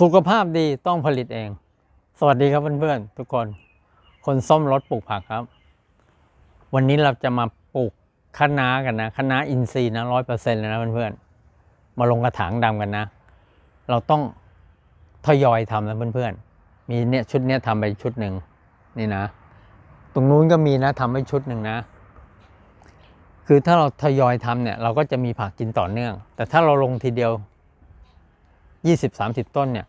สุขภาพดีต้องผลิตเอง สวัสดีครับเพื่อนๆทุกคน คนส้มรถปลูกผักครับ วันนี้เราจะมาปลูกคะน้ากันนะคะน้าอินทรีย์นะร้อยเปอร์เซ็นต์เลยนะเพื่อนๆ มาลงกระถางดำกันนะ เราต้องทยอยทำนะเพื่อนๆ มีเนี่ยชุดเนี้ยทำไปชุดหนึ่งนี่นะ ตรงนู้นก็มีนะทำไปชุดหนึ่งนะ คือถ้าเราทยอยทำเนี่ย เราก็จะมีผักกินต่อเนื่อง แต่ถ้าเราลงทีเดียว ยี่สิบสามสิบต้นเนี่ย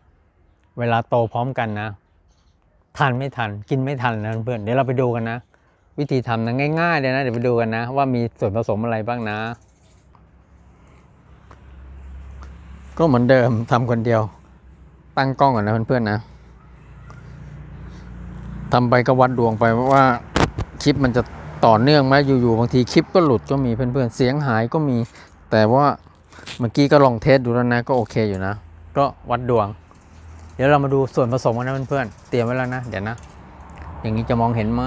เวลาโตพร้อมกันนะทันไม่ทันกินไม่ทันนะเพื่อนเดี๋ยวเราไปดูกันนะ วิธีทำนะง่ายๆเลยนะ เดี๋ยวไปดูกันนะ ว่ามีส่วนผสมอะไรบ้างนะ ก็เหมือนเดิมทำคนเดียว ตั้งกล้องก่อนนะเพื่อนๆนะทำไปก็วัดดวงไปว่าคลิปมันจะต่อเนื่องไหมอยู่ๆบางทีคลิปก็หลุดก็มีเพื่อนๆเสียงหายก็มี แต่ว่าเมื่อกี้ก็ลองเทสดูแล้วนะก็โอเคอยู่นะ ก็วัดดวง เดี๋ยวเรามาดูส่วนผสมกันนะเพื่อนๆเตรียมไว้แล้วนะ เดี๋ยวนะ อย่างนี้จะมองเห็นไหม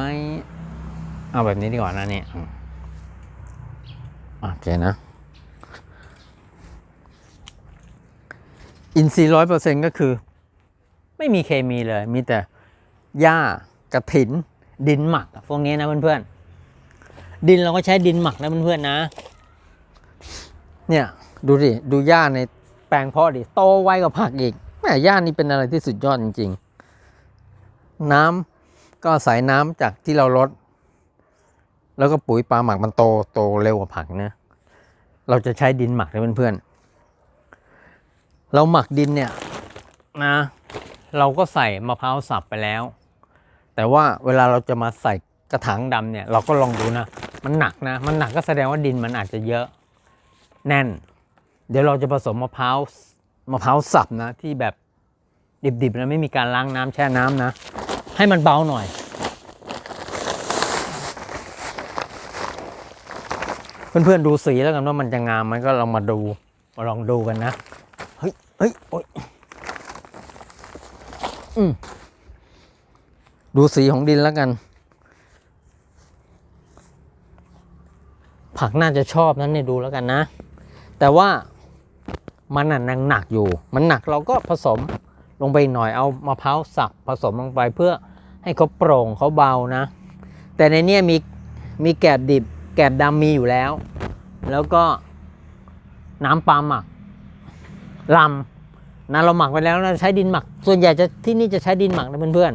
เอาแบบนี้ดีกว่านะเนี่ยโอเคนะ อินทรีย์ร้อยเปอร์เซ็นก็คือ ไม่มีเคมีเลย มีแต่หญ้ากระถิน ดินหมักพวกนี้นะเพื่อนๆ ดินเราก็ใช้ดินหมักนะเพื่อนๆนะ เนี่ย ดูดิดูหญ้าใน แปลงเพาะดิโตไวกว่าผักอีกแม่หญ้านี่เป็นอะไรที่สุดยอดจริง ๆ น้ำก็อาศัยน้ำจากที่เราลด แล้วก็ปุ๋ยปลาหมักมันโตโตเร็วกว่าผักนะ เราจะใช้ดินหมักนะเพื่อนๆเราหมักดินเนี่ยนะ เราก็ใส่มะพร้าวสับไปแล้ว แต่ว่าเวลาเราจะมาใส่กระถางดำเนี่ย เราก็ลองดูนะ มันหนักนะ มันหนักก็แสดงว่าดินมันอาจจะเยอะแน่น เดี๋ยวเราจะผสมมะพร้าวมะพร้าวสับนะที่แบบดิบๆนะไม่มีการล้างน้ำแช่น้ำนะ ให้มันเบาหน่อย เพื่อนๆดูสีแล้วกันว่ามันจะงามไหมก็ลองมาดูมาลองดูกันนะเฮ้ยเฮ้ยโอ๊ยอืมดูสีของดินแล้วกัน ผักน่าจะชอบนั้นเนี่ยดูแล้วกันนะ แต่ว่า มันน่ะยังหนักอยู่ มันหนักเราก็ผสมลงไปหน่อยเอามะพร้าวสับผสมลงไปเพื่อให้เขาโปร่งเขาเบานะ แต่ในเนี้ยมีมีแกบดิบ แกบดำมีอยู่แล้ว แล้วก็น้ำปลาหมักลำนะเราหมักไปแล้วนะใช้ดินหมัก ส่วนใหญ่จะที่นี่จะใช้ดินหมักนะเพื่อน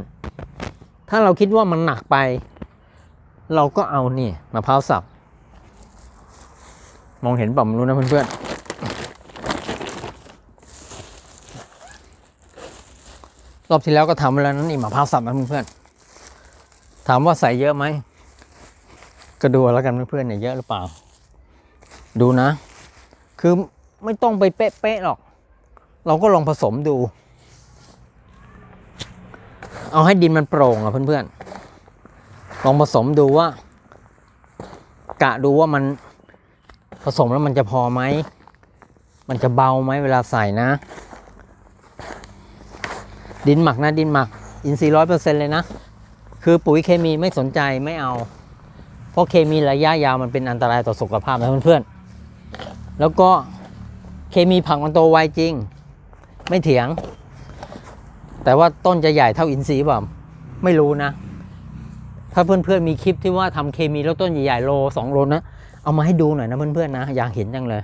ๆ ถ้าเราคิดว่ามันหนักไป เราก็เอานี่มะพร้าวสับ มองเห็นเปล่าไม่รู้นะเพื่อนๆ อบที่แล้วก็ทำไปแล้วนั่นนี่มะพร้าวสับนะเพื่อนๆถามว่าใส่เยอะไหมก็ดูแล้วกันเพื่อนๆเนี่ยเยอะหรือเปล่า ดูนะ คือไม่ต้องไปเป๊ะๆหรอก เราก็ลองผสมดู เอาให้ดินมันโปร่งอะเพื่อนๆลองผสมดูว่า กะดูว่ามันผสมแล้วมันจะพอไหม มันจะเบาไหมเวลาใส่นะ ดินหมักนะดินหมัก อินทรีย์ร้อยเปอร์เซ็นต์เลยนะ คือปุ๋ยเคมีไม่สนใจไม่เอา เพราะเคมีระยะยาวมันเป็นอันตรายต่อสุขภาพนะเพื่อนๆ แล้วก็เคมีผักมันโตไวจริง ไม่เถียง แต่ว่าต้นจะใหญ่เท่าอินทรีย์เปล่าไม่รู้นะ ถ้าเพื่อนๆมีคลิปที่ว่าทำเคมีแล้วต้นใหญ่ๆโลสองโลนะเอามาให้ดูหน่อยนะเพื่อนๆนะอยากเห็นจังเลย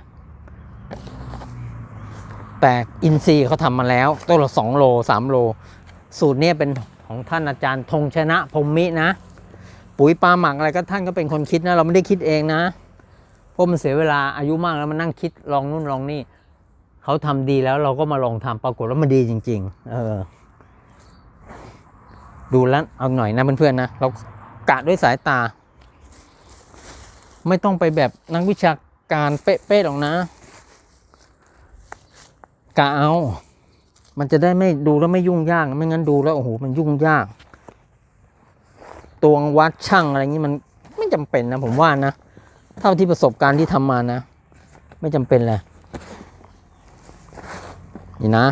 แต่อินซีเขาทำมาแล้วต้นละสองโลสามโล สูตรนี้เป็นของท่านอาจารย์ธงชนะพรมมินะ ปุ๋ยปลาหมักอะไรก็ท่านก็เป็นคนคิดนะ เราไม่ได้คิดเองนะเพราะมันเสียเวลาอายุมากแล้วมานั่งคิดลองนู่นลองนี่เขาทำดีแล้วเราก็มาลองทำปรากฏว่ามันดีจริง ๆ เออ ดูแล้วเอาหน่อยนะเพื่อนๆนะเรากะด้วยสายตา ไม่ต้องไปแบบนักวิชาการเป๊ะๆหรอกนะ กะเอา มันจะได้ไม่ดูแล้วไม่ยุ่งยาก ไม่งั้นดูแล้วโอ้โหมันยุ่งยาก ตวงวัดช่างอะไรอย่างนี้มันไม่จำเป็นนะผมว่านะ เท่าที่ประสบการณ์ที่ทำมานะ ไม่จำเป็นเลยนี่นะ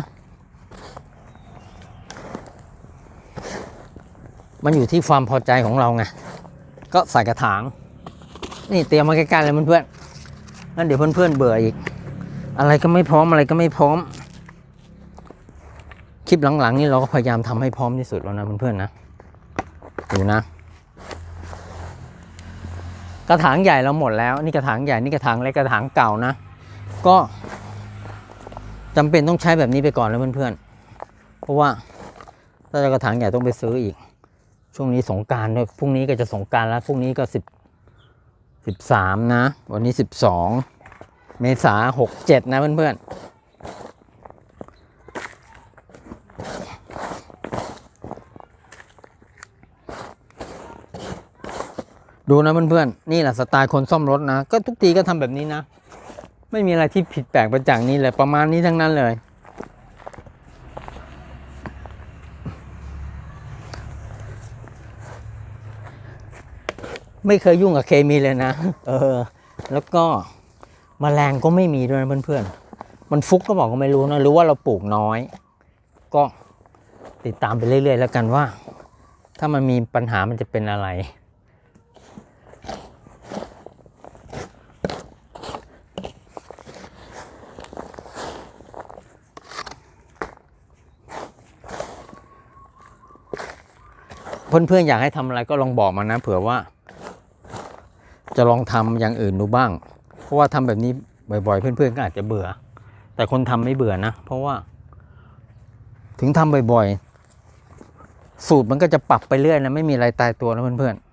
มันอยู่ที่ความพอใจของเราไง ก็ใส่กระถาง นี่เตรียมมาใกล้ๆเลยเพื่อนๆนั่นเดี๋ยวเพื่อนๆเบื่ออีก อะไรก็ไม่พร้อมอะไรก็ไม่พร้อม คลิปหลังๆ นี่เราก็พยายามทำให้พร้อมที่สุดแล้วนะเพื่อนๆนะดูนะ กระถางใหญ่เราหมดแล้ว นี่กระถางใหญ่นี่กระถางเล็กกระถางเก่านะ ก็จำเป็นต้องใช้แบบนี้ไปก่อนแล้วเพื่อนๆ เพราะว่าถ้าจะกระถางใหญ่ต้องไปซื้ออีก ช่วงนี้สงการด้วยพรุ่งนี้ก็จะสงการแล้วพรุ่งนี้ก็สิบสิบสามนะ วันนี้สิบสอง เมษาหกเจ็ดนะเพื่อนๆ ดูนะเพื่อนๆ นี่แหละสไตล์คนซ่อมรถนะ ก็ทุกทีก็ทำแบบนี้นะ ไม่มีอะไรที่ผิดแปลกไปจากนี้เลยประมาณนี้ทั้งนั้นเลยไม่เคยยุ่งกับเคมีเลยนะ เออ แล้วก็ มแมลงก็ไม่มีด้วยนะเพื่อนๆ มันฟุกก็บอกก็ไม่รู้นะหรือว่าเราปลูกน้อย ก็ติดตามไปเรื่อย ๆ แล้วกันว่า ถ้ามันมีปัญหามันจะเป็นอะไร เพื่อนๆ อยากให้ทำอะไรก็ลองบอกมานะ เผื่อว่า จะลองทำอย่างอื่นดูบ้าง ราะว่าทำแบบนี้บ่อยๆ เพื่อนๆก็อาจจะเบื่อ แต่คนทำไม่เบื่อนะ เพราะว่า ถึงทำบ่อยๆ สูตรมันก็จะปรับไปเรื่อยนะไม่มีอะไรตายตัวนะเพื่อนๆ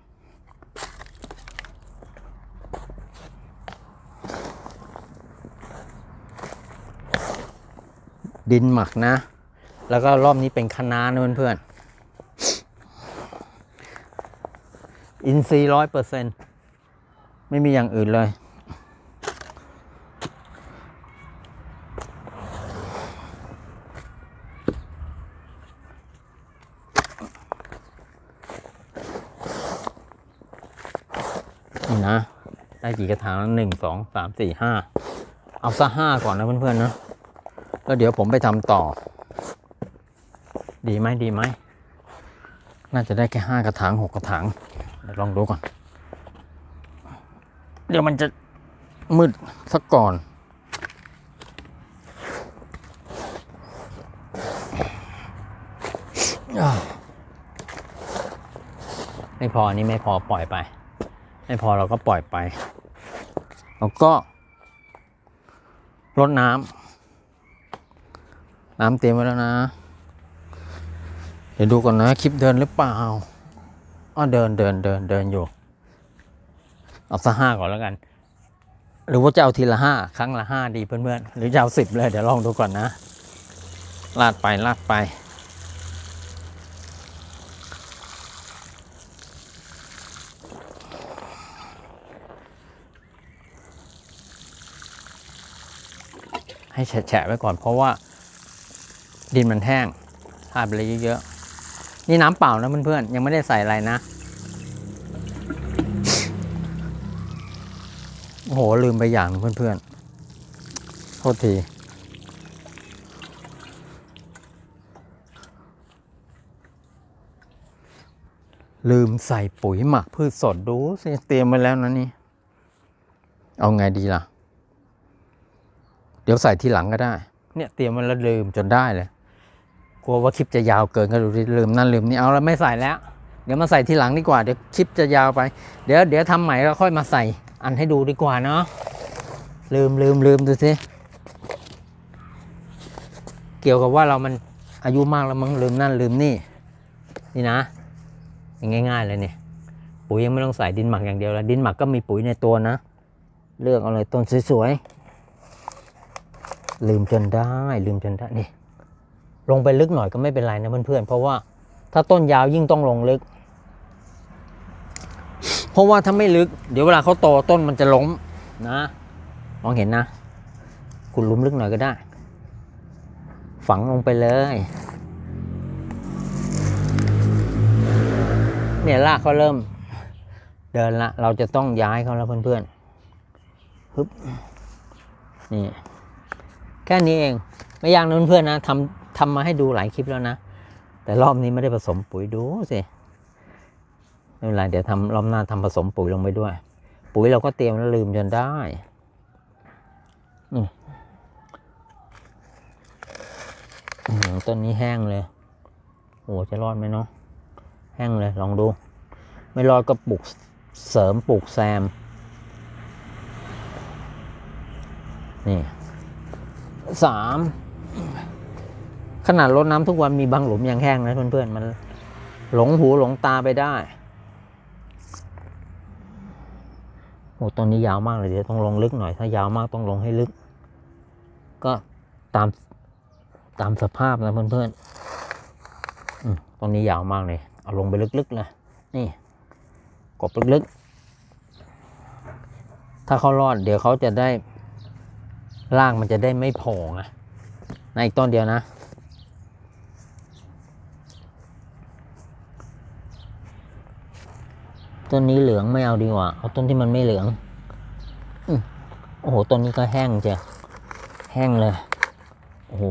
ดินหมักนะ แล้วก็รอบนี้เป็นคะน้านะเพื่อนๆ อินทรีย์ร้อยเปอร์เซ็นต์ไม่มีอย่างอื่นเลย นะ ได้กี่กระถางแล้วหนึ่งสองสามสี่ห้าเอาซะห้าก่อนนะเพื่อนๆนะแล้วเดี๋ยวผมไปทำต่อ ดีไหมดีไหมน่าจะได้แค่ห้ากระถางหกกระถางเดี๋ยวลองดูก่อน เดี๋ยวมันจะมืดสักก่อนไม่พออันนี่ไม่พอปล่อยไป ไม่พอเราก็ปล่อยไป แล้วก็รดน้ำน้ำเตรียมไว้แล้วนะ เดี๋ยวดูก่อนนะ คลิปเดินหรือเปล่าอ๋อเดินเดินเดินเดินอยู่ เอาสักห้าก่อนแล้วกัน หรือว่าจะเอาทีละห้าครั้งละห้าดีเพื่อนๆหรือจะเอาสิบเลย เดี๋ยวลองดูก่อนนะ ลาดไปลาดไป ให้แฉะไว้ก่อน เพราะว่าดินมันแห้งทาไปเลยเยอะๆ นี่น้ำเปล่านะเพื่อนๆ ยังไม่ได้ใส่อะไรนะ โอ้โห ลืมไปอย่างเพื่อนๆ โทษทีลืมใส่ปุ๋ยหมักพืชสดดูสิเตรียมไว้แล้วนะนี่ เอาไงดีล่ะ ดี๋ยวใส่ทีหลังก็ได้ เนี่ยเตรียมไว้แล้วลืมจนได้เลย กลัวว่าคลิปจะยาวเกินก็ดูดิลืมนั่นลืมนี่เอาแล้วไม่ใส่แล้ว เดี๋ยวมาใส่ทีหลังดีกว่าเดี๋ยวคลิปจะยาวไป เดี๋ยวเดี๋ยวทำใหม่แล้วค่อยมาใส่อันให้ดูดีกว่าเนาะลืมลืมลืมดูสิเกี่ยวกับว่าเรามันอายุมากแล้วมั้งลืมนั่นลืมนี่ นี่นะอย่างง่าย ๆ เลยเนี่ยปุ๋ยยังไม่ต้องใส่ดินหมักอย่างเดียวแล้วดินหมักก็มีปุ๋ยในตัวนะ เลือกเอาเลยต้นสวยๆ ลืมจนได้ลืมจนได้นี่ลงไปลึกหน่อยก็ไม่เป็นไรนะเพื่อนๆเพราะว่าถ้าต้นยาวยิ่งต้องลงลึก เพราะว่าถ้าไม่ลึก เดี๋ยวเวลาเขาโตต้นมันจะล้มนะมองเห็นนะคุณหลุมลึกหน่อยก็ได้ ฝังลงไปเลย เนี่ยรากเขาเริ่ม เดินละ เราจะต้องย้ายเขาแล้วเพื่อนๆฮึบนี่ แค่นี้เอง ไม่ยากนะเพื่อนๆนะทำทำมาให้ดูหลายคลิปแล้วนะ แต่รอบนี้ไม่ได้ผสมปุ๋ยดูสิไม่เป็นไรเดี๋ยวทำรอบหน้าทำผสมปุ๋ยลงไปด้วย ปุ๋ยเราก็เตรียมแล้วลืมจนได้นี่ต้นนี้แห้งเลย โอ้จะรอดไหมเนาะ แห้งเลย ลองดู ไม่รอดก็ปลูกเสริมปลูกแซม นี่ สามขนาดรดน้ำทุกวันมีบางหลุมยังแห้งนะเพื่อนๆ มันหลงหูหลงตาไปได้โอ้ต้นนี้ยาวมากเลยเดี๋ยวต้องลงลึกหน่อย ถ้ายาวมากต้องลงให้ลึก ก็ตามตามสภาพนะเพื่อนๆอืมต้นนี้ยาวมากเลย เอาลงไปลึกๆเลยนี่กบลึกๆ ถ้าเขารอดเดี๋ยวเขาจะได้ รากมันจะได้ไม่โผล่ไงในอีกต้นเดียวนะ ต้นนี้เหลืองไม่เอาดีกว่า เอาต้นที่มันไม่เหลืองอโอ้โห ต้นนี้ก็แห้งเจ้ะแห้งเลย โอ้โห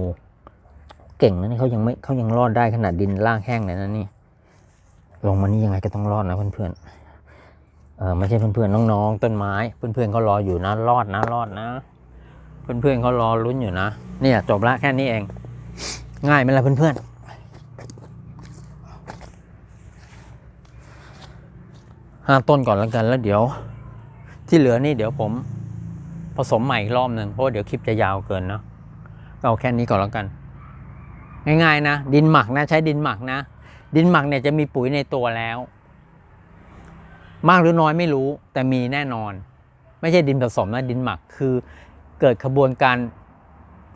เก่งนะนี่เขายังไม่เขายังรอดได้ขนาดดินล่างแห้งเลยนะนี่ ลงมานี่ยังไงก็ต้องรอดนะเพื่อนๆเออไม่ใช่เพื่อนๆน้องๆต้นไม้ เพื่อนๆเขารออยู่นะ รอดนะ รอดนะ เพื่อนๆเขารอลุ้นอยู่นะเนี่ยจบละแค่นี้เอง ง่ายไหมล่ะเพื่อนๆห้าต้นก่อนแล้วกันแล้วเดี๋ยว ที่เหลือนี่เดี๋ยวผมผสมใหม่อีกรอบหนึ่งเพราะเดี๋ยวคลิปจะยาวเกินเนาะเอาแค่นี้ก่อนแล้วกัน ง่ายๆนะ ดินหมักนะ ใช้ดินหมักนะ ดินหมักเนี่ยจะมีปุ๋ยในตัวแล้ว มากหรือน้อยไม่รู้แต่มีแน่นอน ไม่ใช่ดินผสมนะดินหมักคือ เกิดขบวนการ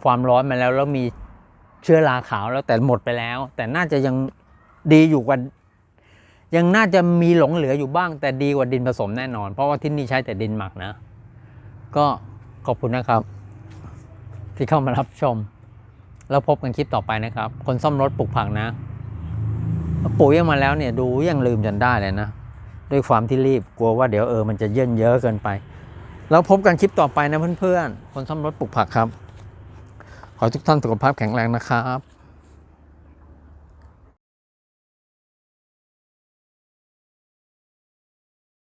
ความร้อนมาแล้ว แล้วมีเชื้อราขาวแล้วแต่หมดไปแล้ว แต่น่าจะยังดีอยู่กว่ายังน่าจะมีหลงเหลืออยู่บ้าง แต่ดีกว่าดินผสมแน่นอน เพราะว่าที่นี่ใช้แต่ดินหมักนะ ก็ขอบคุณนะครับ ที่เข้ามารับชม แล้วพบกันคลิปต่อไปนะครับ คนซ่อมรถปลูกผักนะปุ๋ยมาแล้วเนี่ยดูยังลืมจนได้เลยนะ ด้วยความที่รีบกลัวว่าเดี๋ยวเออมันจะเยินเยอะเกินไป แล้วพบกันคลิปต่อไปนะเพื่อนๆ คนซ่อมรถปลูกผักครับ ขอทุกท่านสุขภาพแข็งแรงนะครับ